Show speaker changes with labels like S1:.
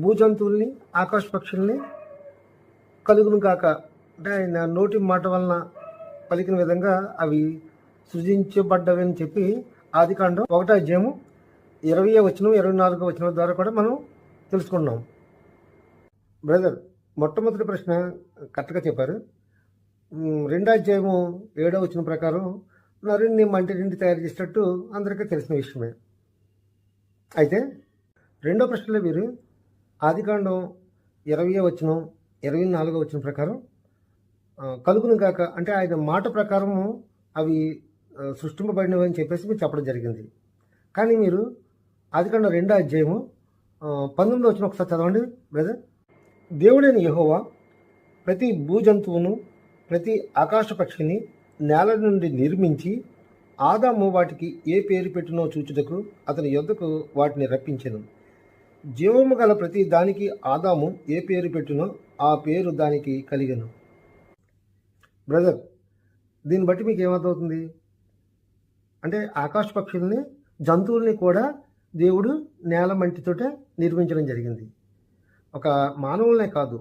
S1: భూజంతువుల్ని ఆకాశ పక్షుల్ని కలుగును కాక అంటే ఆయన నోటి మాట వలన పలికిన విధంగా అవి సృజించబడ్డవని చెప్పి చెప్పి ఆదికాండం ఒకటో అధ్యాయము ఇరవై వచ్చిన ఇరవై నాలుగో వచ్చిన ద్వారా కూడా మనం తెలుసుకున్నాం. బ్రదర్ మొట్టమొదటి ప్రశ్న కరెక్ట్గా చెప్పారు. రెండో అధ్యాయము ఏడో వచ్చిన ప్రకారం నరుణ్ణి మంటి నుండి తయారు చేసినట్టు అందరికీ తెలిసిన విషయమే. అయితే రెండో ప్రశ్నలో వీరు ఆదికాండం ఇరవై వచ్చిన ఇరవై నాలుగో వచ్చిన ప్రకారం కలుగును కాక అంటే ఆయన మాట ప్రకారము అవి సృష్టింపబడినవి అని చెప్పేసి మీరు చెప్పడం జరిగింది. కానీ మీరు ఆదికాండం రెండో అధ్యాయము పంతొమ్మిది వచ్చిన ఒకసారి చదవండి బ్రదర్ దేవుడైన యహోవా ప్రతి భూజంతువును ప్రతి ఆకాశ పక్షిని నేల నుండి నిర్మించి ఆదాము వాటికి ఏ పేరు పెట్టినో చూచుటకు అతని యొద్దకు వాటిని రప్పించెను. జీవము గల ప్రతి దానికి ఆదాము ఏ పేరు పెట్టినో ఆ పేరు దానికి కలిగను. బ్రదర్ దీన్ని బట్టి మీకు ఏమర్థమవుతుంది? అంటే ఆకాశ పక్షుల్ని జంతువుల్ని కూడా దేవుడు నేల మంటితోటే నిర్మించడం జరిగింది. ఒక మానవులనే కాదు